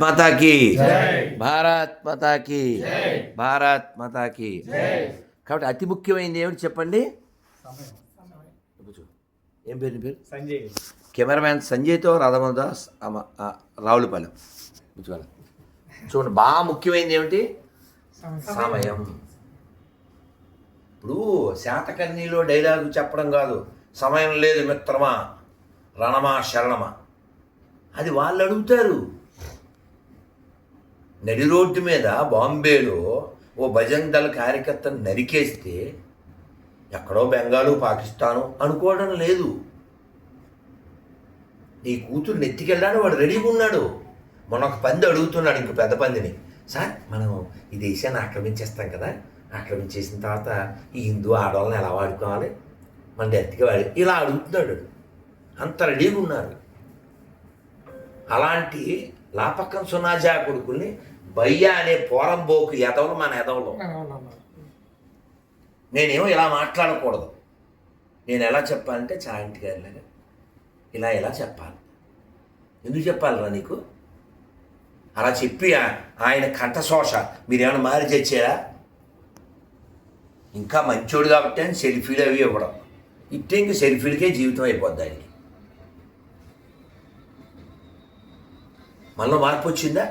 మాతాకి. భారత్ మాతాకి. భారత్ మాతాకి. కాబట్టి అతి ముఖ్యమైనది ఏమిటి చెప్పండి. ఏం పేరు పేరు? సంజయ్. కెమెరామ్యాన్ సంజయ్తో రాధమదాస్ అమ- ఆ, రావులపాలెం కూర్చోవాలి. చూడండి బాగా ముఖ్యమైనది ఏమిటి? సమయం. ఇప్పుడు శాతకర్ణిలో డైలాగు చెప్పడం కాదు. సమయం లేదు మిత్రమా రణమా శరణమా. అది వాళ్ళు అడుగుతారు. నడి రోడ్డు మీద బాంబేలో ఓ భజన్ దళ కార్యకర్తను నరికేస్తే ఎక్కడో బెంగాలు పాకిస్తాను అనుకోవడం లేదు. నీ కూతురు నెత్తికెళ్ళాడు వాడు రెడీగా ఉన్నాడు. మొన్న ఒక పంది అడుగుతున్నాడు ఇంక పెద్ద పందిని. సార్ మనం ఈ దేశాన్ని ఆక్రమించేస్తాం కదా ఆక్రమించేసిన తర్వాత ఈ హిందూ ఆడవాళ్ళని ఎలా వాడుకోవాలి? మన డెత్తిగా వాడి ఇలా అడుగుతున్నాడు. అంత రెడీగా ఉన్నారు. అలాంటి లాపక్కన సునాజా కొడుకుల్ని బయ్య అనే పోరంబోకు ఎదవలు మన ఎదవలు నేనేమో ఇలా మాట్లాడకూడదు. నేను ఎలా చెప్పాలంటే చాంటి గారిలాగా ఇలా ఇలా చెప్పాలి? ఎందుకు చెప్పాలిరా నీకు? అలా చెప్పి ఆయన కంఠశోష మీరేమైనా మారి తెచ్చారా? ఇంకా మంచోడు కాబట్టి అని సెల్ఫీలు అవి ఇవ్వడం. ఇట్టే ఇంక సెల్ఫీలకే జీవితం అయిపోద్ది ఆయనకి. మనలో మార్పు వచ్చిందా?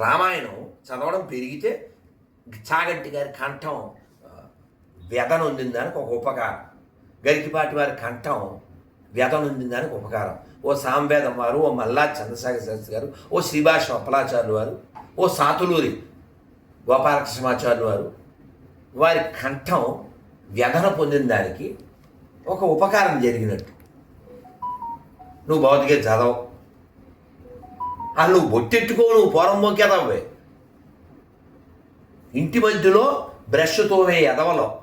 రామాయణం చదవడం పెరిగితే చాగంటి గారి కంఠం ఆ, వ్యధనొందిన దానికి ఒక ఉపకారం. గరికిపాటి వారి కంఠం వ్యధనొందిన దానికి ఉపకారం. ఓ సాంవేదం వారు ఓ మల్లా చంద్రశేఖర శాస్త్రి గారు ఓ శ్రీభాష అప్పలాచార్యులు వారు ఓ సాతులూరి గోపాలకృష్ణమాచార్యులు వారు వారి కంఠం వ్యధన పొందిన దానికి ఒక ఉపకారం జరిగినట్టు. నువ్వు భౌతిక చదవవు. ఆ నువ్వు బొట్టెట్టుకో నువ్వు పోరంబోకి ఎదవే ఇంటి మధ్యలో బ్రష్ తోమే ఎదవలో.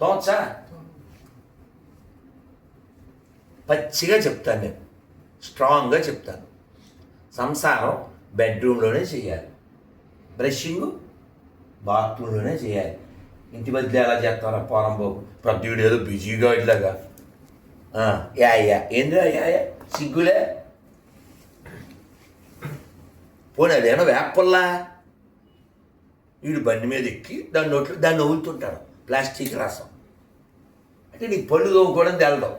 తోచా? పచ్చిగా చెప్తాను నేను. స్ట్రాంగ్గా చెప్తాను. సంసారం బెడ్రూమ్లోనే చేయాలి. బ్రషింగ్ బాత్రూంలోనే చేయాలి. ఇంటి మధ్యలో ఎలా చేస్తారా పోరంబోకు ప్రతి ఏదో బిజీగా ఇట్లాగా యా యా. ఏంద్రా యా యా? సిగ్గులే? పోనీ అదేమో వేపల్లా? వీడు బండి మీద ఎక్కి దాని నోట్లో దాన్ని నవ్వులుతుంటాడు ప్లాస్టిక్ రసం. అంటే నీకు పళ్ళు తోముకోవడం తెలడం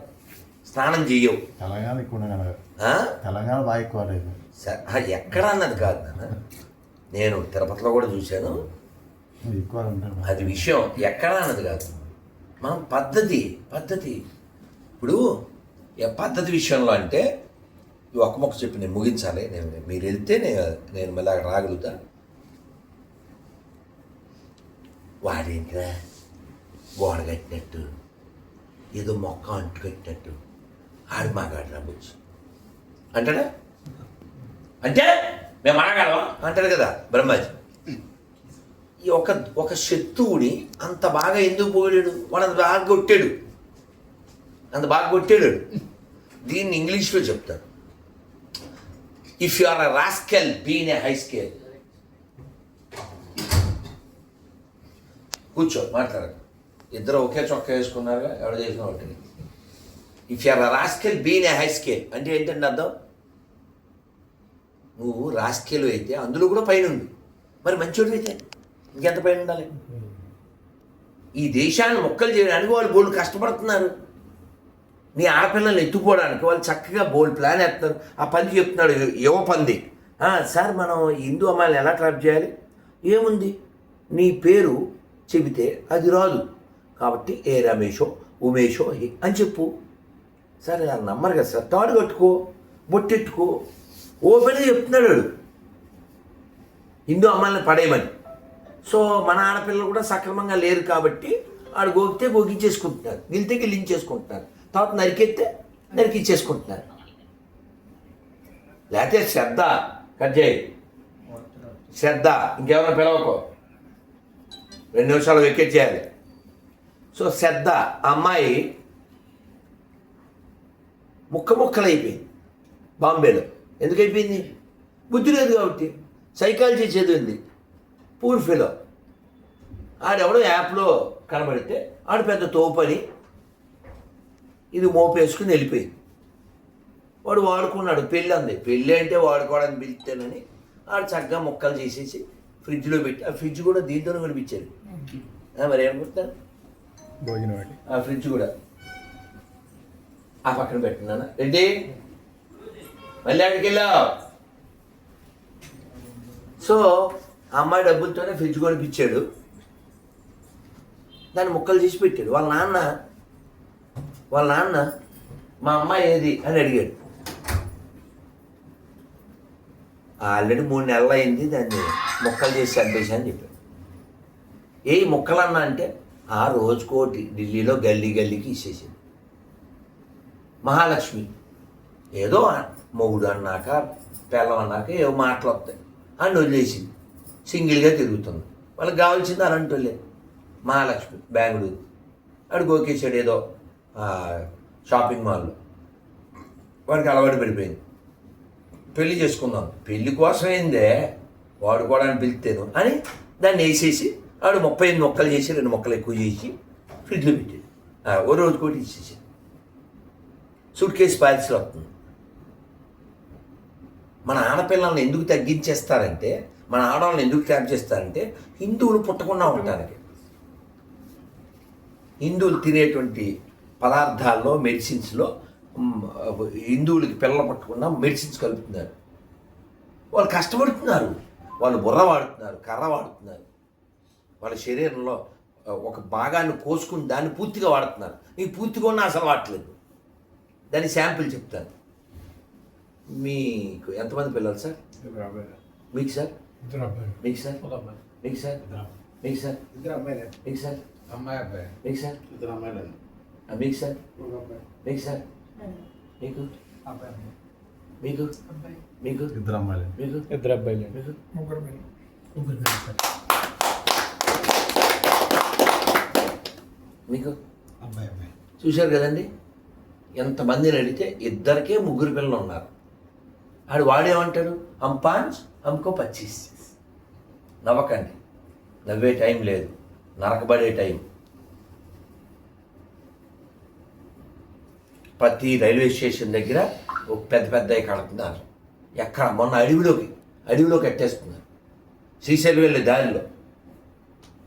స్నానం చెయ్యవు. తెలంగాణ ఎక్కువ? తెలంగాణ బాగా ఎక్కువ ఎక్కడ అన్నది కాదు నాన్న. నేను తిరుపతిలో కూడా చూశాను. అది విషయం ఎక్కడ అన్నది కాదు. మనం పద్ధతి పద్ధతి. ఇప్పుడు పద్ధతి విషయంలో అంటే ఈ ఒక్క మొక్క చెప్పి నేను ముగించాలి. నేను మీరు వెళ్తే నేను నేను మళ్ళీ అక్కడ రాగలుగుతా వాడేంటిరా? గోడ కట్టినట్టు ఏదో మొక్క అంటు కట్టినట్టు. ఆడు మాగాడు రాబోచ్చు అంటాడా? అంటే? మేము ఆగలవా అంటాడు కదా బ్రహ్మాజీ. ఈ ఒక ఒక శత్రువుని అంత బాగా ఎందుకు పోయాడు వాడు అంత బాగా కొట్టాడు. అంత బాగా కొట్టాడు. దీన్ని ఇంగ్లీష్లో చెప్తారు. If you are a rascal been a high scale కూర్చో మాట్లాడదు ఇద్దరు ఒకే చొక్కా వేసుకున్నారుగా ఎవడ చేసిన ఒకటి. If you are a rascal been a high scale అంటే ఏంటంటే అర్థం? నువ్వు రాస్కేలు అయితే అందులో కూడా పైన ఉండు. మరి మంచోడు అయితే ఇంకెంత పైన ఉండాలి? ఈ దేశాన్ని మొక్కలు చేయడానికి వాళ్ళు బోల్డ్ కష్టపడుతున్నారు. నీ ఆడపిల్లల్ని ఎత్తుకోవడానికి వాళ్ళు చక్కగా బోల్డ్ ప్లాన్ వేస్తారు ఆ పంది చెప్తున్నాడు యువ పంది. సార్ మనం హిందూ అమ్మాయిని ఎలా ట్రాప్ చేయాలి? ఏముంది? నీ పేరు చెబితే అది రాదు. కాబట్టి ఏ రమేషో ఉమేషో అని చెప్పు. సరే అది నమ్మరు కదా సార్. తాడు కట్టుకో బొట్టెట్టుకో. ఓపెన్గా చెప్తున్నాడు వాడు. హిందూ అమ్మాయిని పడేయమని. సో మన ఆడపిల్లలు కూడా సక్రమంగా లేరు కాబట్టి ఆడు గోకితే గోగించేసుకుంటున్నారు. గిలితే గిలించేసుకుంటున్నారు తర్వాత నరికెత్తే నరికిచ్చేసుకుంటున్నారు. లేకపోతే శ్రద్ధ కట్ చేయి. శ్రద్ధ ఇంకేమైనా పిలవకో. రెండు నిమిషాలు వెకెట్ చేయాలి సో శ్రద్ధ ఆ అమ్మాయి ముక్క ముక్కలు అయిపోయింది బాంబేలో. ఎందుకు అయిపోయింది బుద్ధి లేదు కాబట్టి. సైకాలజీ చదివింది. పూర్ఫిలో ఆడెవడో యాప్లో కనబడితే ఆడు పెద్ద తోపని ఇది మోపేసుకుని వెళ్ళిపోయింది. వాడు వాడుకున్నాడు. పెళ్ళి అంది. పెళ్ళి అంటే వాడుకోవడానికి పిలిస్తేనని వాడు చక్కగా ముక్కలు చేసేసి ఫ్రిడ్జ్లో పెట్టి ఆ ఫ్రిడ్జ్ కూడా దీంతోనే కనిపించారు మరి పెట్టి ఆ ఫ్రిడ్జ్ కూడా. ఆ పక్కన పెట్టినానా రెడ్డి మళ్ళీ అక్కడికి వెళ్ళావు? సో ఆ అమ్మాయి డబ్బులతోనే ఫ్రిడ్జ్ కొనిపించాడు. దాన్ని ముక్కలు చేసి పెట్టాడు. వాళ్ళ నాన్న వాళ్ళ నాన్న మా అమ్మాయి ఏది? అని అడిగాడు. ఆల్రెడీ మూడు నెలలు అయింది దాన్ని ముక్కలు చేసి చంపేసి అని చెప్పాడు. ఏ ముక్కలన్నా అంటే ఆ రోజుకోటి ఢిల్లీలో గల్లీ గల్లీకి ఇచ్చేసింది. మహాలక్ష్మి ఏదో మొగుడు అన్నాక పిల్లం అన్నాక ఏవో మాటలు వస్తాయి. అని వదిలేసింది. సింగిల్గా తిరుగుతుంది. వాళ్ళకి కావాల్సింది అలాంటి మహాలక్ష్మి బెంగళూరు. అడు గోకేశాడు ఏదో షాపింగ్ మాల్లో వాడికి అలవాటు పడిపోయింది. పెళ్ళి చేసుకుందాం. పెళ్ళి కోసమైందే? వాడుకోవడానికి పిలితేను అని దాన్ని వేసేసి ఆడు ముప్పై ఎనిమిది మొక్కలు చేసి రెండు మొక్కలు ఎక్కువ చేసి ఫ్రిడ్జ్లో పెట్టాడు ఓ రోజు కోటి ఇచ్చేసి. సూట్ కేసు పాలసీలో వస్తుంది. మన ఆడపిల్లల్ని ఎందుకు తగ్గించేస్తారంటే మన ఆడవాళ్ళని ఎందుకు ట్యాప్ చేస్తారంటే హిందువులు పుట్టకుండా ఉండటానికి. హిందువులు తినేటువంటి పదార్థాల్లో మెడిసిన్స్లో హిందువులకి పిల్లలు పట్టకుండా మెడిసిన్స్ కలుపుతున్నారు. వాళ్ళు కష్టపడుతున్నారు. వాళ్ళు బుర్ర వాడుతున్నారు కర్ర వాడుతున్నారు. వాళ్ళ శరీరంలో ఒక భాగాన్ని కోసుకుని దాన్ని పూర్తిగా వాడుతున్నారు. నీకు పూర్తిగా ఉన్న అసలు వాడట్లేదు. దాని శాంపిల్ చెప్తాను మీకు ఎంతమంది పిల్లలు సార్? మీకు సార్? మీకు సార్? మీకు సార్? మీకు సార్? మీకు సార్? అమ్మాయి అబ్బాయి. మీకు సార్? ఇద్దరు అమ్మాయిలే. మీకు సార్ మీకు సార్ మీకు అబ్బాయి మీకు మీకు ఇద్దరు అమ్మాయిలు మీకు ఇద్దరు అబ్బాయిలు మీకు ముగ్గురు అమ్మాయిలు ముగ్గురు సార్ మీకు అబ్బాయి అబ్బాయి చూశారు కదండి ఎంతమందిని అడిగితే ఇద్దరికే ముగ్గురు పిల్లలు ఉన్నారు. ఆడు వాడేమంటాడు? హమ్ పాంచ్ హమ్కో పచ్చీస్. నవ్వకండి. నవ్వే టైం లేదు. నరకబడే టైం. ప్రతి రైల్వే స్టేషన్ దగ్గర ఒక పెద్ద పెద్ద కడుతున్నారు ఎక్కడ? మొన్న అడవిలోకి అడవిలోకి కట్టేస్తున్నారు శ్రీశైలం వెళ్ళే దారిలో.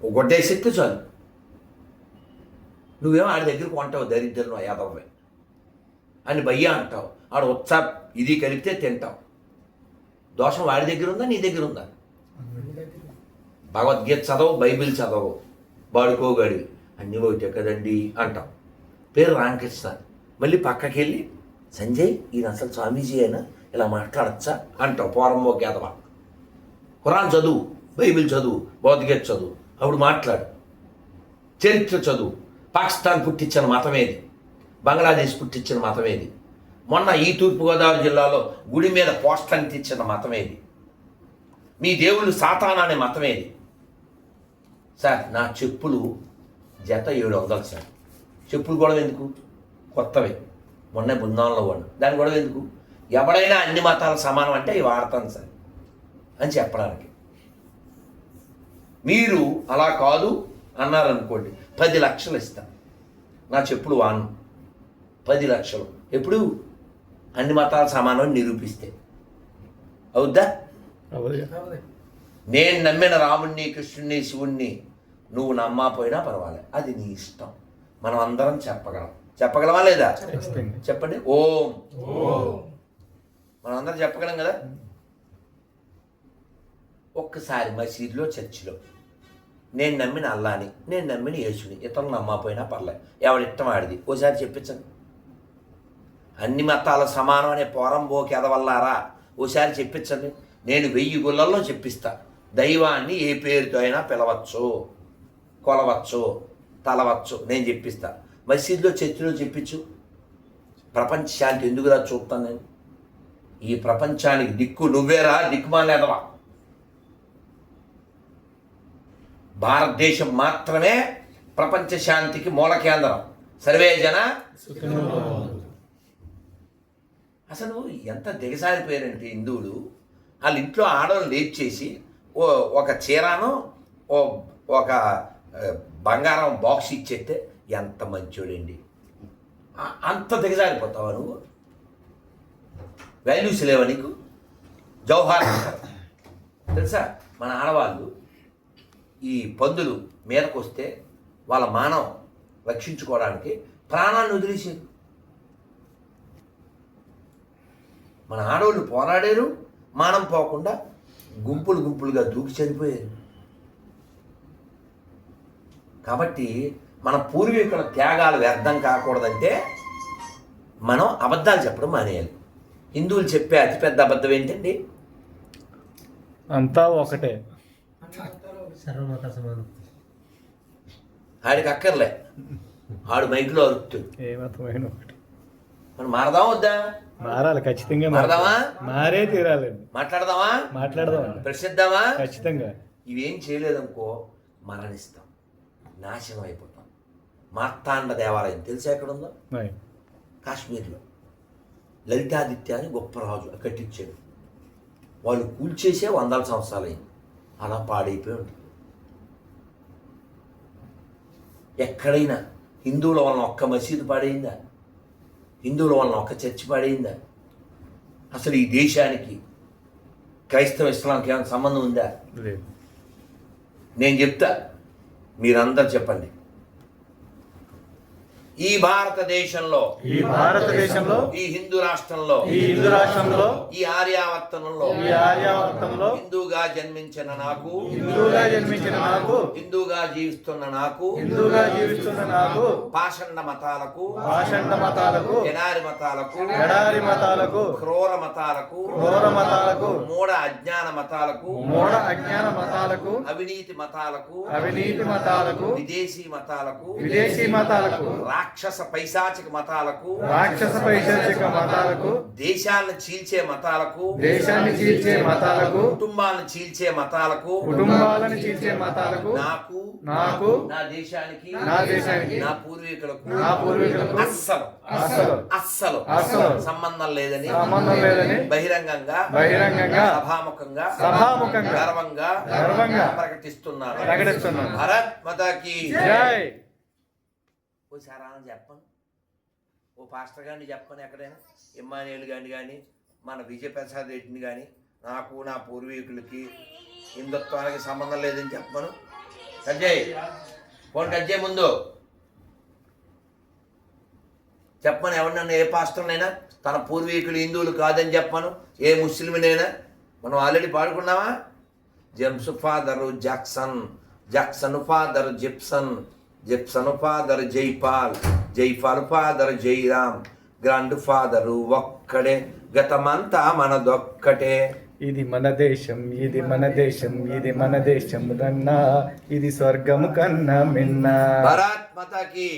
ఒక గొడ్డేసిస్తే చాలు. నువ్వేమో ఆడి దగ్గరకు కొంటావు దరిద్రం యాదవ్వే అని భయ్యా అంటావు. ఆడ ఉత్సా ఇది కలిపితే తింటావు. దోషం వాడి దగ్గర ఉందా? నీ దగ్గర ఉందా? భగవద్గీత చదవు బైబిల్ చదవు. వాడుకోగడి అన్నీ ఒకటే కదండి అంటాం పేరు రామకృష్ణ. మళ్ళీ పక్కకి వెళ్ళి సంజయ్ ఈయన అసలు స్వామీజీ అయినా? ఇలా మాట్లాడచ్చా? అంటావు. పూర్వం గేదవ ఖురాన్ చదువు బైబిల్ చదువు భగవద్గీత చదువు అప్పుడు మాట్లాడు. చరిత్ర చదువు పాకిస్తాన్ పుట్టించిన మతమేది బంగ్లాదేశ్ పుట్టించిన మతమేది మొన్న ఈ తూర్పుగోదావరి జిల్లాలో గుడి మీద పోస్టర్ అంటించిన మతమేది మీ దేవుళ్ళు సాతాన్ అనే మతమేది సార్ నా చెప్పులు జత ఏడు వందలు సార్. చెప్పులు కూడా ఎందుకు? కొత్తవి. మొన్న బృందావనంలో వాడు దాని గొడవ ఎందుకు? ఎవడైనా అన్ని మతాలు సమానం అంటే ఇవి వాడతాను సార్ అని చెప్పడానికి. మీరు అలా కాదు అన్నారనుకోండి పది లక్షలు ఇస్తా. నా చెప్పులు వాను. పది లక్షలు. ఎప్పుడు? అన్ని మతాలు సమానం నిరూపిస్తే. అవుద్దా? అవదు. నేను నమ్మిన రాముణ్ణి కృష్ణుణ్ణి శివుణ్ణి నువ్వు నమ్మకపోయినా పర్వాలేదు అది నీ ఇష్టం. మనం అందరం చెప్పగలం. చెప్పగలమా లేదా. చెప్పండి. ఓం. మనం అందరం చెప్పగలం కదా? ఒక్కసారి మసీదులో చర్చిలో. నేను నమ్మిన అల్లాని నేను నమ్మిన యేసుని ఇతరులు నమ్మకపోయినా పర్లేదు. ఎవడిష్టం ఆడిది? ఓసారి చెప్పించండి. అన్ని మతాల సమానం అనే పోరంబోకి ఎదవల్లారా? ఓసారి చెప్పించండి. నేను వెయ్యి గుళ్ళల్లో చెప్పిస్తా. దైవాన్ని ఏ పేరుతో అయినా పిలవచ్చు కొలవచ్చు తలవచ్చు నేను చెప్పిస్తా. మసీదులో చర్చిలో చెప్పించు. ప్రపంచ శాంతి ఎందుకురా చూస్తాను నేను? ఈ ప్రపంచానికి దిక్కు నువ్వేరా దిక్కుమాలేదవా భారతదేశం మాత్రమే ప్రపంచ శాంతికి మూల కేంద్రం. సర్వే జన? అసలు ఎంత దిగసారిపోయారంటే హిందువులు. వాళ్ళ ఇంట్లో ఆడవాళ్ళు లేట్ చేసి ఓ ఒక చీరాను ఓ ఒక బంగారం బాక్స్ ఇచ్చేస్తే ఎంత మంచోడండి. అంత దిగజారిపోతావా నువ్వు? వాల్యూస్ లేవా నీకు? జవహార్ తెలుసా? మన ఆడవాళ్ళు ఈ పందులు మీదకు వస్తే వాళ్ళ మానవం రక్షించుకోవడానికి ప్రాణాన్ని వదిలేసారు మన ఆడవాళ్ళు పోరాడారు మానం పోకుండా గుంపులు గుంపులుగా దూకి చనిపోయారు. కాబట్టి మన పూర్వీకుల త్యాగాలు వ్యర్థం కాకూడదంటే మనం అబద్ధాలు చెప్పడం మానేయాలి. హిందువులు చెప్పే అతిపెద్ద అబద్ధం ఏంటండి? అంతా ఒకటే. సర్వమత సమానం ఆడికి అక్కర్లే. ఆడు మైకులో అరుపుతుంది ఏ మతమైన ఒకటి. మనం మారదాం వద్దా? మారాలి ఖచ్చితంగా మారదామా? మారే తీరాలండి. మాట్లాడదామా? మాట్లాడదాం ప్రసిద్ధామా ఖచ్చితంగా. ఇవేం చేయలేదనుకో మరణిస్తాం. నాశనం అయిపోతాం. మార్తాండ దేవాలయం తెలిసి ఎక్కడుందో? మరి. కాశ్మీర్లో. లలితాదిత్య అని గొప్ప రాజు కట్టించాడు. వాళ్ళు కూల్చేసే వందల సంవత్సరాలు అయింది అలా పాడైపోయి ఉంటుంది ఎక్కడైనా హిందువుల వలన ఒక్క మసీదు పాడైందా? హిందువుల వలన ఒక్క చర్చి పాడైందా? అసలు ఈ దేశానికి క్రైస్తవ ఇస్లాంకి ఏమైనా సంబంధం ఉందా? నేను చెప్తా మీరందరు చెప్పండి. ఈ భారతదేశంలో ఈ భారతదేశంలో ఈ హిందూ రాష్ట్రంలో ఈ హిందూ రాష్ట్రంలో ఈ ఆర్యావర్తనంలో ఈ ఆర్యావర్తంలో హిందూగా జన్మించిన నాకు హిందువుగా జన్మించిన నాకు హిందూగా జీవిస్తున్న నాకు హిందువుగా జీవిస్తున్న నాకు పాషండ మతాలకు భాషండ మతాలకు ఎనారి మతాలకు ఎడారి మతాలకు క్రూర మతాలకు క్రూర మతాలకు మూఢ అజ్ఞాన మతాలకు మూఢ అజ్ఞాన మతాలకు అవినీతి మతాలకు అవినీతి మతాలకు విదేశీ మతాలకు విదేశీ మతాలకు రాక్షస పైశాచిక మతాలకు రాక్షస పైశాచిక మతాలకు దేశాలను చీల్చే మతాలకు దేశాన్ని చీల్చే మతాలకు కుటుంబాలను చీల్చే మతాలకు కుటుంబాలను చీల్చే మతాలకు నాకు నాకు నా దేశానికి నా దేశానికి నా పూర్వీకులకు నా పూర్వీకులకు అస్సలు అస్సలు. అస్సలు. సంబంధం లేదని సంబంధం లేదని బహిరంగంగా బహిరంగంగా సభాముఖంగా సభాముఖంగా గర్వంగా గర్వంగా ప్రకటిస్తున్నాను. ప్రకటిస్తున్నాను. భరత్ మతాకి. జై. ఓ సారాన్ని చెప్పను. ఓ పాస్టర్ గారిని చెప్పను ఎక్కడైనా. ఇమ్మానియులు గారిని కానీ మన విజయప్రసాద్ రెడ్డిని కానీ నాకు నా పూర్వీకులకి హిందుత్వానికి సంబంధం లేదని చెప్పను. కజ్జయ్ ఫోన్ కజ్జయ్ ముందు. చెప్పను ఎవరినన్నా ఏ పాస్టర్నైనా తన పూర్వీకులు హిందువులు కాదని చెప్పను ఏ ముస్లింనైనా. మనం already పాడుకున్నావా James father Jackson Jackson father Gipson Gipson father Jaipal Jaipal father Jairam grand father ఒక్కడే గతమంతా మనదొక్కటే. ఇది మన దేశం ఇది మన దేశం ఇది మన దేశం రన్నా ఇది స్వర్గము కన్నా మిన్న. భారత్ మాతాకి.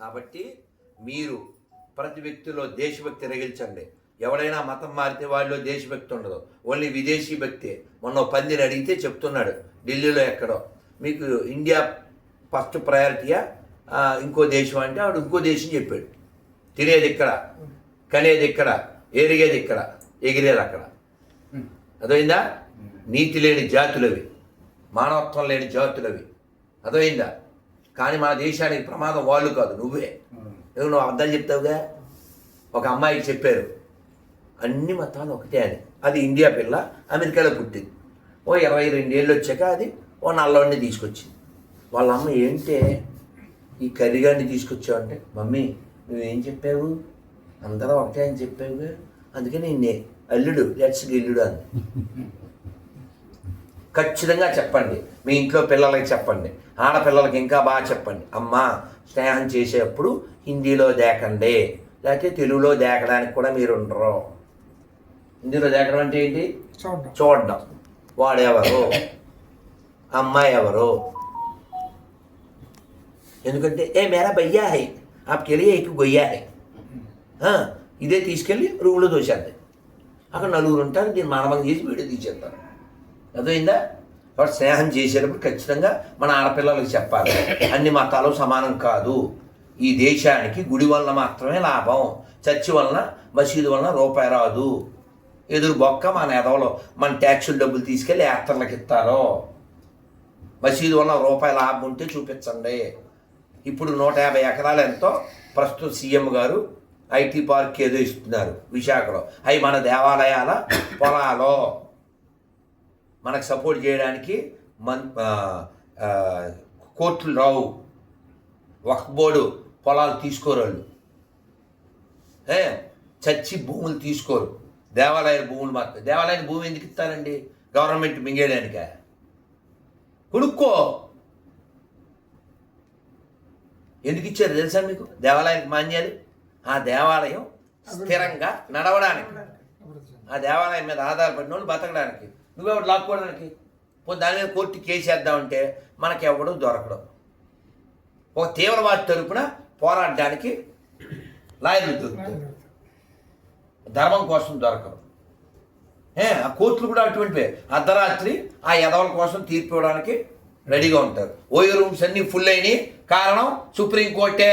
కాబట్టి మీరు ప్రతి వ్యక్తిలో దేశభక్తి రగిల్చండి. ఎవడైనా మతం మారితే వాళ్ళు దేశభక్తి ఉండదు. ఓన్లీ విదేశీ భక్తి. మొన్న పందిని అడిగితే చెప్తున్నాడు ఢిల్లీలో ఎక్కడో. మీకు ఇండియా ఫస్ట్ ప్రయారిటీయా ఇంకో దేశం అంటే ఆవిడ ఇంకో దేశం చెప్పాడు. తినేది ఇక్కడ కనేది ఇక్కడ ఎరిగేది ఇక్కడ ఎగిరేది అక్కడ. అదైందా నీతి లేని జాతులవి. మానవత్వం లేని జాతులవి. అదైందా కానీ మన దేశానికి ప్రమాదం వాళ్ళు కాదు నువ్వే. నువ్వు నువ్వు అబద్ధాలు చెప్తావుగా? ఒక అమ్మాయికి చెప్పారు. అన్ని మతాలు ఒకటే అని అది ఇండియా పిల్ల అమెరికాలో పుట్టింది. ఓ ఇరవై రెండేళ్ళు వచ్చాక అది ఓ నల్లవాడిని తీసుకొచ్చింది. వాళ్ళ అమ్మ ఏంటే ఈ కర్రీగాడిని తీసుకొచ్చావంటే మమ్మీ నువ్వేం చెప్పావు? అందరూ ఒకటే అని చెప్పావుగా? అందుకే నేను అల్లుడు లెట్స్ గిల్లుడు అని ఖచ్చితంగా చెప్పండి. మీ ఇంట్లో పిల్లలకి చెప్పండి. ఆడపిల్లలకి ఇంకా బాగా చెప్పండి. అమ్మా స్నేహం చేసేటప్పుడు హిందీలో దేకండి. లేకపోతే తెలుగులో దేకడానికి కూడా మీరు ఉండరు. హిందీలో దేకడం అంటే ఏంటి? చూడండి. వాడెవరు? అమ్మాయి ఎవరు? ఎందుకంటే ఏ మేరా భయ్యా హై ఆప్కి లియే ఎక్కువ గొయ్యా హై. ఇదే తీసుకెళ్ళి రూమ్లో దోసేద్ది అక్కడ నలుగురు ఉంటారు దీన్ని మానవంగా చేసి వీడియో తీసేస్తారు. అర్థమైందా? కాబట్టి స్నేహం చేసేటప్పుడు ఖచ్చితంగా మన ఆడపిల్లలకు చెప్పాలి. అన్ని మతాలు సమానం కాదు. ఈ దేశానికి గుడి వలన మాత్రమే లాభం. చర్చి వలన మసీదు వలన రూపాయి రాదు. ఎదురు బొక్క మన ఎదవలో మన ట్యాక్సులు డబ్బులు తీసుకెళ్ళి యాత్రలకు ఇస్తారు. మసీదు వలన రూపాయి లాభం ఉంటే చూపించండి. ఇప్పుడు నూట యాభై ఎకరాలు ఎంతో ప్రస్తుత సీఎం గారు ఐటీ పార్క్ ఏదో ఇస్తున్నారు విశాఖలో. అవి మన దేవాలయాల పొలాలో. మనకు సపోర్ట్ చేయడానికి మన్ కోర్టులు రావు. వక్ఫ్ బోర్డు పొలాలు తీసుకోరు వాళ్ళు. ఏ? చచ్చి భూములు తీసుకోరు. దేవాలయ భూములు మాత్రం దేవాలయ భూమి ఎందుకు ఇస్తారండి? గవర్నమెంట్ మింగేయడానిక కొనుక్కో. ఎందుకు ఇచ్చారు తెలుసా మీకు? దేవాలయానికి మాన్యాలు? ఆ దేవాలయం స్థిరంగా నడవడానికి. ఆ దేవాలయం మీద ఆధారపడిన వాళ్ళు బతకడానికి. నువ్వెవడు లాక్కోవడానికి. పో దాని మీద కోర్టు కేసు వేద్దామంటే మనకి ఎవడు దొరకడం. ఒక తీవ్రవాది తరపున పోరాడడానికి లాయర్లు దొరుకుతారు. ధర్మం కోసం దొరకరు. ఏ ఆ కోర్టులు కూడా అటువంటివే. అర్ధరాత్రి ఆ యదవుల కోసం తీర్పు ఇవ్వడానికి రెడీగా ఉంటారు. ఓయో రూమ్స్ అన్నీ ఫుల్ అయినాయి. కారణం సుప్రీంకోర్టే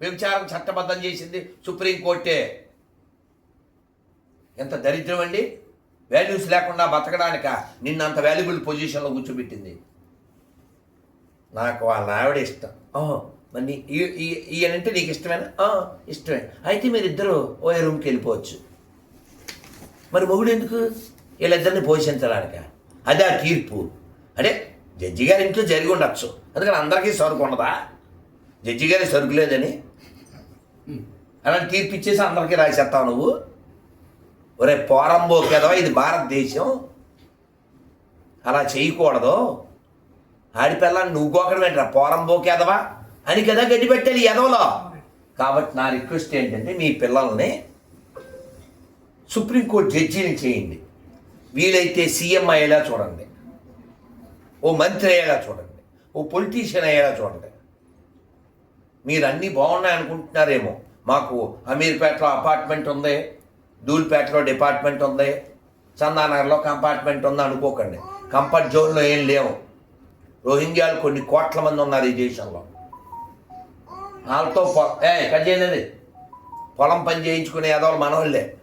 వ్యభిచారం చట్టబద్ధం చేసింది సుప్రీంకోర్టే ఎంత దరిద్రం అండి? వాల్యూస్ లేకుండా బతకడానిక నిన్ను అంత వాల్యుబుల్ పొజిషన్లో కూర్చోబెట్టింది. నాకు వాళ్ళ ఆవిడ ఇష్టం. మరి ఈయనంటే నీకు ఇష్టమేనా? "ఆ, ఇష్టమే. అయితే మీరిద్దరూ ఓ రూమ్కి వెళ్ళిపోవచ్చు. మరి మొగుడు ఎందుకు? వీళ్ళిద్దరిని పోషించడానిక. అదే ఆ తీర్పు. అంటే జడ్జి గారి ఇంట్లో జరిగి ఉండొచ్చు. అందుకని అందరికీ సరుకు ఉండదా జడ్జి గారి సరుకు లేదని. అలాంటి తీర్పు ఇచ్చేసి అందరికీ రాసేస్తావు నువ్వు. ఒరే పోరంబో కదవా ఇది భారతదేశం. అలా చేయకూడదు. ఆడిపిల్లని నువ్వు గోకడం ఏంట్రా పోరంబో కదవా అని కదా గడ్డి పెట్టాలి ఎదవలో కాబట్టి నా రిక్వెస్ట్ ఏంటంటే మీ పిల్లల్ని సుప్రీంకోర్టు జడ్జిని చేయండి. వీలైతే సీఎం అయ్యేలా చూడండి. ఓ మంత్రి అయ్యేలా చూడండి. ఓ పొలిటీషియన్ అయ్యేలా చూడండి. మీరు అన్నీ బాగున్నాయి అనుకుంటున్నారేమో మాకు అమీర్పేటలో అపార్ట్మెంట్ ఉంది. దూల్పేటలో డిపార్ట్మెంట్ ఉంది. చందానగర్లో కంపార్ట్మెంట్ ఉంది అనుకోకండి. కంఫర్ట్ జోన్లో ఏం లేవు. రోహింగ్యాలు కొన్ని కోట్ల మంది ఉన్నారు ఈ దేశంలో. వాళ్ళతో పొ- ఏ కట్ చేయలేదు పొలం పని చేయించుకునే ఏదోళ్ళు మనవాళ్ళే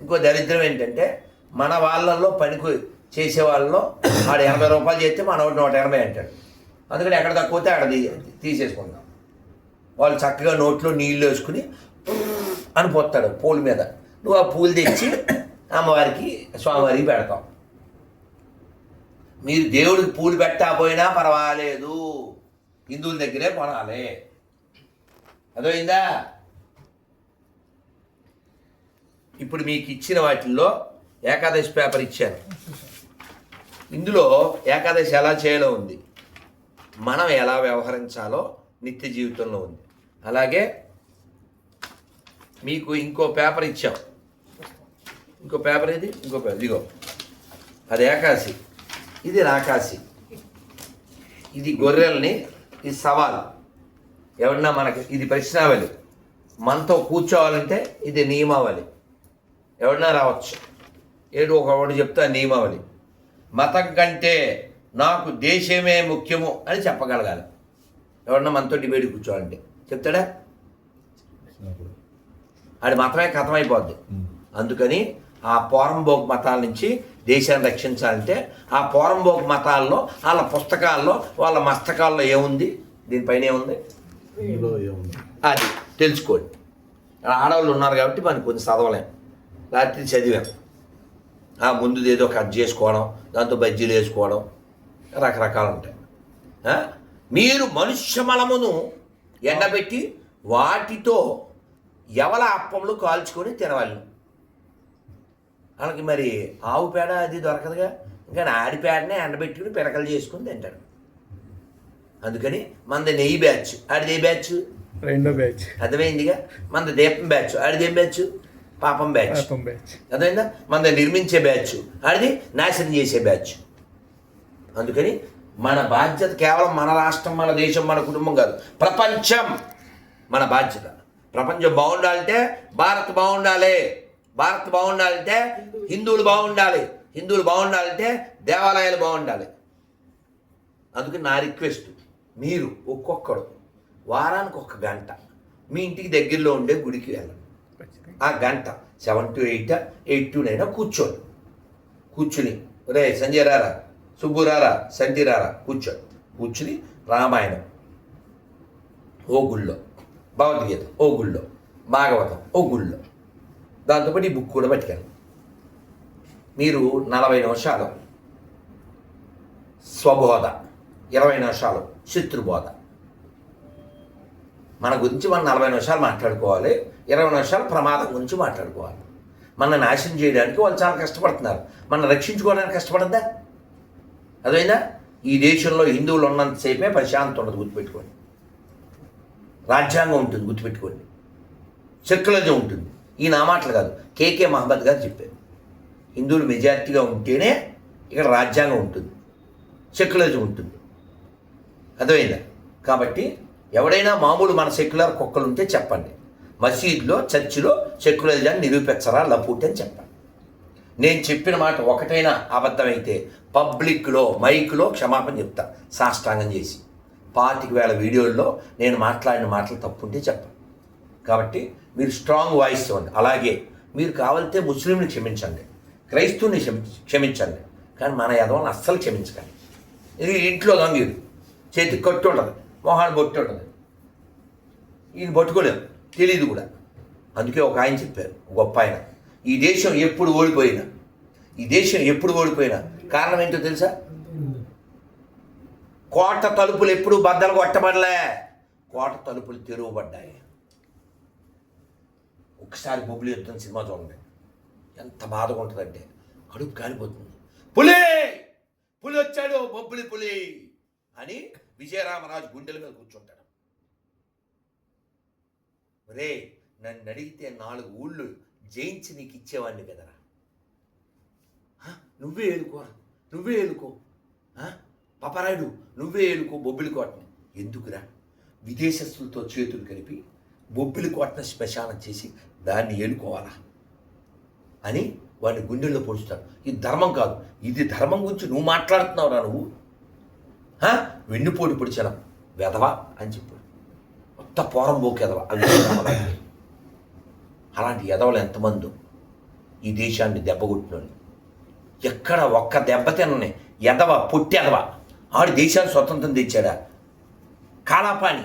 ఇంకో దరిద్రం ఏంటంటే మన వాళ్ళల్లో పనికి చేసే వాళ్ళలో వాడు ఎనభై రూపాయలు చేస్తే మనవాడు నూట ఎనభై అంటాడు. అందుకని ఎక్కడ తక్కువతే అక్కడ తీసేసుకుందాం. వాళ్ళు చక్కగా నోట్లో నీళ్ళు వేసుకుని అని పోతాడు పోల్ మీద. నువ్వు ఆ పూలు తెచ్చి అమ్మవారికి స్వామివారికి పెడతాం మీరు దేవుడికి పూలు పెట్టకపోయినా పర్వాలేదు. హిందువుల దగ్గరే కొనాలి. అదోయిందా ఇప్పుడు మీకు ఇచ్చిన వాటిల్లో ఏకాదశి పేపర్ ఇచ్చాను. ఇందులో ఏకాదశి ఎలా చేయాలో ఉంది. మనం ఎలా వ్యవహరించాలో నిత్య జీవితంలో ఉంది. అలాగే మీకు ఇంకో పేపర్ ఇచ్చాం. ఇంకో పేపర్ ఇది ఇంకో పేపర్. ఇదిగో. అది ఏకాశి. ఇది రాకాశి. ఇది గొర్రెల్ని ఇది సవాల్. ఎవరన్నా మనకి ఇది ప్రశ్నావళి. మనతో కూర్చోవాలంటే ఇది నియమావళి. ఎవరన్నా రావచ్చు. ఏడు ఒకటి చెప్తా నియమావళి. మతం కంటే నాకు దేశమే ముఖ్యము అని చెప్పగలగాలి. ఎవరన్నా మనతో డిబేట్ కూర్చోవాలంటే. చెప్తాడా? అది మాత్రమే కథమైపోద్ది. అందుకని ఆ పోరంబోక్ మతాల నుంచి దేశాన్ని రక్షించాలంటే ఆ పోరంబోక్ మతాల్లో వాళ్ళ పుస్తకాల్లో వాళ్ళ మస్తకాల్లో ఏముంది? దీనిపైన ఏముంది? అది తెలుసుకోండి. ఆడవాళ్ళు ఉన్నారు కాబట్టి మనం కొంచెం చదవలేం. రాత్రి చదివాం. ఆ ముందుది ఏదో కట్ చేసుకోవడం దాంతో బజ్జీలు వేసుకోవడం రకరకాలు ఉంటాయి? మీరు మనుష్య మలమును ఎండబెట్టి వాటితో ఎవల అప్పములు కాల్చుకొని తినవాలి వాళ్ళకి మరి ఆవు పేడ అది దొరకదుగా? ఇంకా ఆడి పేడనే ఎండబెట్టుకుని పిడకలు చేసుకుని తింటాడు అందుకని మనది నెయ్యి బ్యాచ్. ఆడిది ఏ బ్యాచ్? రెండో బ్యాచ్. అర్థమైందిగా? మనది దీపం బ్యాచ్. ఆడిది ఏం బ్యాచ్? పాపం బ్యాచ్. పాపం బ్యాచ్. అర్థమైందా? మనది నిర్మించే బ్యాచ్. ఆడిది నాశనం చేసే బ్యాచ్. అందుకని మన బాధ్యత కేవలం మన రాష్ట్రం మన దేశం మన కుటుంబం కాదు. ప్రపంచం మన బాధ్యత. ప్రపంచం బాగుండాలంటే భారత్ బాగుండాలి. భారత్ బాగుండాలంటే హిందువులు బాగుండాలి. హిందువులు బాగుండాలంటే దేవాలయాలు బాగుండాలి. అందుకే నా రిక్వెస్ట్ మీరు ఒక్కొక్కడు వారానికి ఒక గంట మీ ఇంటికి దగ్గరలో ఉండే గుడికి వెళ్ళండి. ఆ గంట seven to eight eight to nine కూర్చోండి. కూర్చుని రే సంజయ్ రారా సుబ్బు రారా సంజయ్ రారా కూర్చోండి. కూర్చుని రామాయణం ఓ గుళ్ళో. భగవద్గీత ఓ గుళ్ళో భాగవతం ఓ గుళ్ళో. దాంతోపాటు ఈ బుక్ కూడా పట్టుకెళ్ళండి మీరు నలభై నిమిషాలు స్వబోధ ఇరవై నిమిషాలు శత్రుబోధ. మన గురించి మనం నలభై నిమిషాలు మాట్లాడుకోవాలి ఇరవై నిమిషాలు ప్రమాదం గురించి మాట్లాడుకోవాలి. మన నాశనం చేయడానికి వాళ్ళు చాలా కష్టపడుతున్నారు. మనం రక్షించుకోవడానికి కష్టపడద్దా? అదైనా? ఈ దేశంలో హిందువులు ఉన్నంతసేపే ప్రశాంతం ఉండదు గుర్తుపెట్టుకోండి. రాజ్యాంగం ఉంటుంది గుర్తుపెట్టుకోండి. సెక్యులరిజం ఉంటుంది. ఈ నా మాటలు కాదు. కేకే మహమ్మద్ గారు చెప్పారు. హిందువులు మెజారిటీగా ఉంటేనే ఇక్కడ రాజ్యాంగం ఉంటుంది. సెక్యులరిజం ఉంటుంది. అర్థమైందా? కాబట్టి ఎవడైనా మామూలు మన సెక్యులర్ కుక్కలు ఉంటే చెప్పండి. మసీదులో చర్చిలో సెక్యులరిజాన్ని నిరూపించరా లపూట్ అని చెప్పండి. నేను చెప్పిన మాట ఒకటైనా అబద్ధమైతే పబ్లిక్లో మైక్లో క్షమాపణ చెప్తా. సాష్టాంగం చేసి. పాతిక వేల వీడియోల్లో నేను మాట్లాడిన మాటలు తప్పుంటే చెప్పండి కాబట్టి మీరు స్ట్రాంగ్ వాయిస్ ఇవ్వండి. అలాగే మీరు కావాలంటే ముస్లింని క్షమించండి. క్రైస్తవుని క్షమి క్షమించండి. కానీ మన యదవని అస్సలు క్షమించకండి. ఇది ఇంట్లో గంగీడు చేతికి కట్టు ఉండదు మొహాన్ని బొట్టు ఉండదు ఈయన పట్టుకోలేదు. తెలియదు కూడా. అందుకే ఒక ఆయన చెప్పారు. గొప్ప ఆయన. ఈ దేశం ఎప్పుడు ఓడిపోయినా. ఈ దేశం ఎప్పుడు ఓడిపోయినా. కారణం ఏంటో తెలుసా? కోట తలుపులు ఎప్పుడు బద్దలు కొట్టబడలే. కోట తలుపులు తెరవబడ్డాయి. ఒకసారి బొబ్బులు యుద్ధం సినిమా చూడండి. ఎంత బాధగా ఉంటుందంటే కడుపు కాలిపోతుంది. పులి! పులి వచ్చాడు బొబ్బులి పులి! అని విజయరామరాజు గుండెల మీద కూర్చుంటాడు. రే నన్ను అడిగితే నాలుగు ఊళ్ళు జయించి నీకు ఇచ్చేవాడిని కదరా? నువ్వే ఏడుకోరా నువ్వే ఏలుకో? పపరాయుడు నువ్వే ఏలుకో బొబ్బిలి కోటని ఎందుకురా? విదేశస్తులతో చేతులు కలిపి బొబ్బిలి కోటను శ్మశానం చేసి దాన్ని ఏలుకోవాలా అని వాడిని గుండెల్లో పొడుస్తాడు. ఇది ధర్మం కాదు. ఇది ధర్మం గురించి నువ్వు మాట్లాడుతున్నావురా నువ్వు? వెన్నుపోటు పొడిచాను. వెధవా అని చెప్పాడు. మొత్త పోరం పోకు ఎదవ అలాంటి ఎదవలు ఎంతమందో ఈ దేశాన్ని దెబ్బ కొట్టినోళ్ళు. ఎక్కడ ఒక్క దెబ్బ తిననే. ఎదవ పొట్టి ఎదవ ఆడు దేశాన్ని స్వతంత్రం తెచ్చాడా? కాలాపాని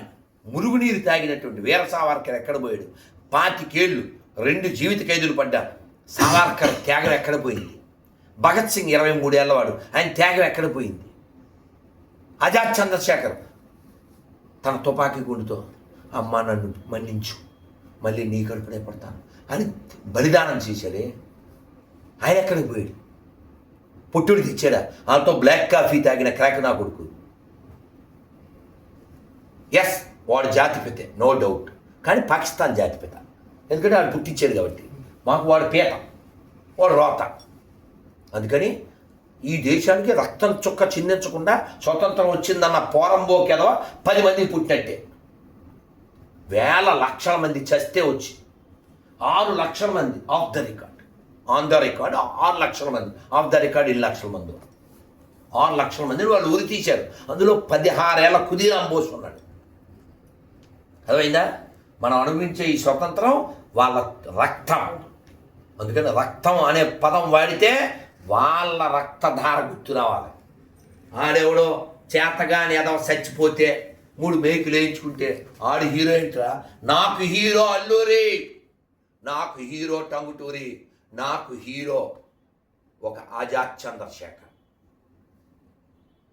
మురుగునీరు తాగినటువంటి వీర సావర్కర్ ఎక్కడ పోయాడు? పాతికేళ్ళు రెండు జీవిత ఖైదులు పడ్డా. సావర్కర్ త్యాగం ఎక్కడ పోయింది? భగత్ సింగ్ ఇరవై మూడేళ్ళవాడు ఆయన త్యాగం ఎక్కడ పోయింది? అజాద్ చంద్రశేఖర్ తన తుపాకీ గుండుతో అమ్మ నన్ను మన్నించు. మళ్ళీ నీ కడుపునే పడతాను. అని బలిదానం చేశాడే. ఆయన ఎక్కడికి పోయాడు? పుట్టుడికి ఇచ్చాడా వాళ్ళతో బ్లాక్ కాఫీ తాగిన క్రాక్ నా కొడుకు. ఎస్ వాడు జాతిపితే నో డౌట్ కానీ పాకిస్తాన్ జాతిపిత ఎందుకంటే వాడు పుట్టించాడు కాబట్టి. మాకు వాడు పీత వాడు రోత. అందుకని ఈ దేశానికి రక్తం చుక్క చిందించకుండా స్వతంత్రం వచ్చిందన్న పోరంబోకెదవ పది మంది పుట్టినట్టే. వేల లక్షల మంది చస్తే వచ్చి ఆరు లక్షల మంది off the record. On the record ఆరు లక్షల మంది. ఆఫ్ ద రికార్డ్ ఏడు లక్షల మంది. ఆరు లక్షల మందిని వాళ్ళు ఉరి తీశారు అందులో పదిహారేళ్ళ కుదీరాం బోస్ ఉన్నాడు. అర్థమైందా? మనం అనుభవించే ఈ స్వతంత్రం వాళ్ళ రక్తం. అందుకని రక్తం అనే పదం వాడితే వాళ్ళ రక్తధార గుర్తు రావాలి. ఆడెవడో చేతగాని ఏదో చచ్చిపోతే మూడు మేకులు వేయించుకుంటే ఆడు హీరోయిన్రా నాకు హీరో అల్లూరి. నాకు హీరో టంగుటూరి. నాకు హీరో ఒక ఆజాద్ చంద్రశేఖర్.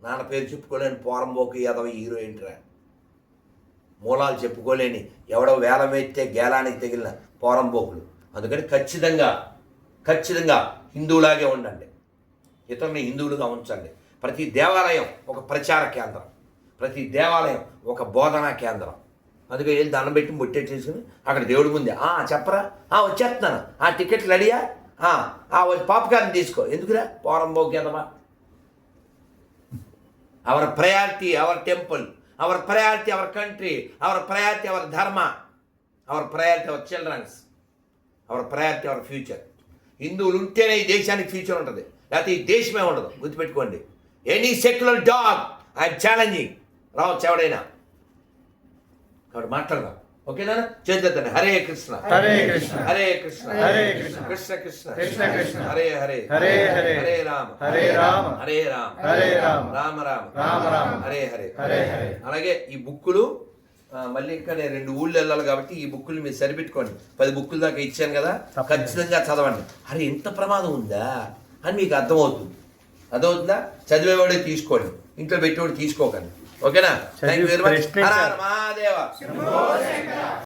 నాన్న పేరు చెప్పుకోలేని పోరంబోకి యాదవ హీరోయిన్రా మూలాలు చెప్పుకోలేని ఎవడో వేలం వేస్తే గేలానికి తగిలిన పోరంబోకులు. అందుకని ఖచ్చితంగా ఖచ్చితంగా హిందువులాగే ఉండండి. ఇతరుని హిందువులుగా ఉంచండి. ప్రతి దేవాలయం ఒక ప్రచార కేంద్రం. ప్రతి దేవాలయం ఒక బోధనా కేంద్రం. అందుకే వెళ్ళి దండం పెట్టి బొట్టెట్టేసుకుని అక్కడ దేవుడి ముందే ఆ చెప్పరా? ఆ వచ్చేస్తున్నాను. ఆ టికెట్లు రెడీయా? ఆ, పాపకాన్ని తీసుకో. ఎందుకురా? పోరం ఎదవా our priority, our temple our priority, our country our priority, our dharma our priority, our childrens our priority, our future హిందువులు ఉంటేనే ఈ దేశానికి ఫ్యూచర్ ఉంటుంది. లేకపోతే ఈ దేశమే ఉండదు. గుర్తుపెట్టుకోండి. Any secular dog I'm challenging రావచ్చు ఎవడైనా. కాబట్టి మాట్లాడదాం ఓకేనా చేద్దాం హరే కృష్ణ హరే కృష్ణ. హరే కృష్ణ హరే కృష్ణ. కృష్ణ కృష్ణ కృష్ణ కృష్ణ. హరే హరే హరే హరే. హరే రామ హరే రామ. హరే రామ హరే రామ. రామ రామ రామ రామ. హరే హరే హరే హరే. అలాగే ఈ బుక్కులు మళ్ళీ ఇంకా నేను రెండు ఊళ్ళు వెళ్ళాలి కాబట్టి ఈ బుక్కులు మీరు సరిపెట్టుకోండి పది బుక్కుల దాకా ఇచ్చాను కదా. ఖచ్చితంగా చదవండి అరే ఇంత ప్రమాదం ఉందా అని మీకు అర్థమవుతుంది అర్థమవుతుందా చదివేవాడే తీసుకోండి ఇంట్లో పెట్టేవాడు తీసుకోకండి ఓకేనా? థ్యాంక్ యూ వెరీ మచ్ ప్రశ్నించాలి. మహాదేవ.